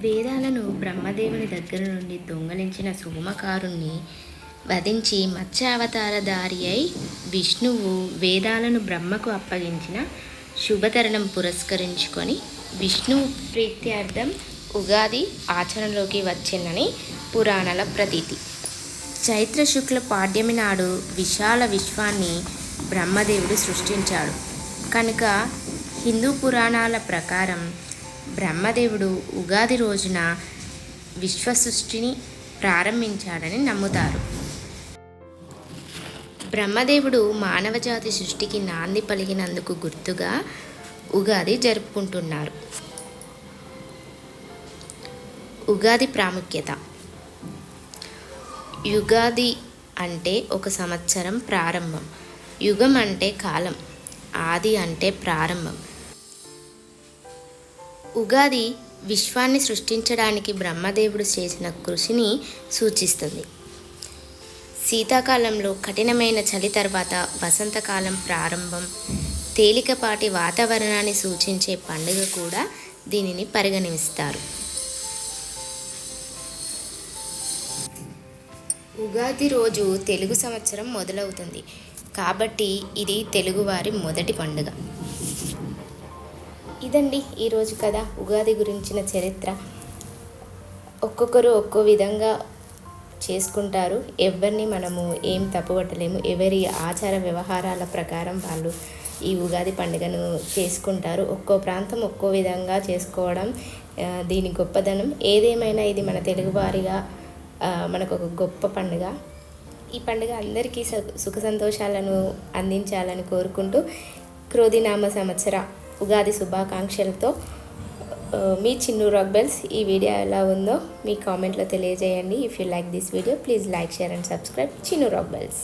వేదాలను బ్రహ్మదేవుని దగ్గర నుండి దొంగలించిన సోమకారుణ్ణి వధించి మత్స్యావతారధారి అయి విష్ణువు వేదాలను బ్రహ్మకు అప్పగించిన శుభతరణం పురస్కరించుకొని విష్ణువు ప్రీత్యార్థం ఉగాది ఆచరణలోకి వచ్చిందని పురాణాల ప్రతీతి. చైత్ర శుక్ల పాడ్యమి నాడు విశాల విశ్వాన్ని బ్రహ్మదేవుడు సృష్టించాడు. కనుక హిందూ పురాణాల ప్రకారం బ్రహ్మదేవుడు ఉగాది రోజున విశ్వ సృష్టిని ప్రారంభించాడని నమ్ముతారు. బ్రహ్మదేవుడు మానవజాతి సృష్టికి నాంది పలికినందుకు గుర్తుగా ఉగాది జరుపుకుంటున్నారు. ఉగాది ప్రాముఖ్యత. యుగాది అంటే ఒక సంవత్సరం ప్రారంభం. యుగం అంటే కాలం. ఆది అంటే ప్రారంభం. ఉగాది విశ్వాన్ని సృష్టించడానికి బ్రహ్మదేవుడు చేసిన కృషిని సూచిస్తుంది. శీతాకాలంలో కఠినమైన చలి తర్వాత వసంతకాలం ప్రారంభం తేలికపాటి వాతావరణాన్ని సూచించే పండుగ కూడా దీనిని పరిగణిస్తారు. ఉగాది రోజు తెలుగు సంవత్సరం మొదలవుతుంది. కాబట్టి ఇది తెలుగువారి మొదటి పండుగ. ఇదండి ఈరోజు కథ. ఉగాది గురించిన చరిత్ర. ఒక్కొక్కరు ఒక్కో విధంగా చేసుకుంటారు. ఎవరిని మనము ఏం తప్పుపట్టలేము. ఎవరి ఆచార వ్యవహారాల ప్రకారం వాళ్ళు ఈ ఉగాది పండుగను చేసుకుంటారు. ఒక్కో ప్రాంతం ఒక్కో విధంగా చేసుకోవడం దీని గొప్పదనం. ఏదేమైనా ఇది మన తెలుగువారిగా మనకు ఒక గొప్ప పండుగ. ఈ పండుగ అందరికీ సుఖ సంతోషాలను అందించాలని కోరుకుంటూ క్రోధినామ సంవత్సర ఉగాది శుభాకాంక్షలతో మీ చిన్ను రాక్ బెల్స్ ఈ వీడియో ఎలా ఉందో మీ కామెంట్లో తెలియజేయండి. If you like this video please like share and subscribe Chinnu rock bells.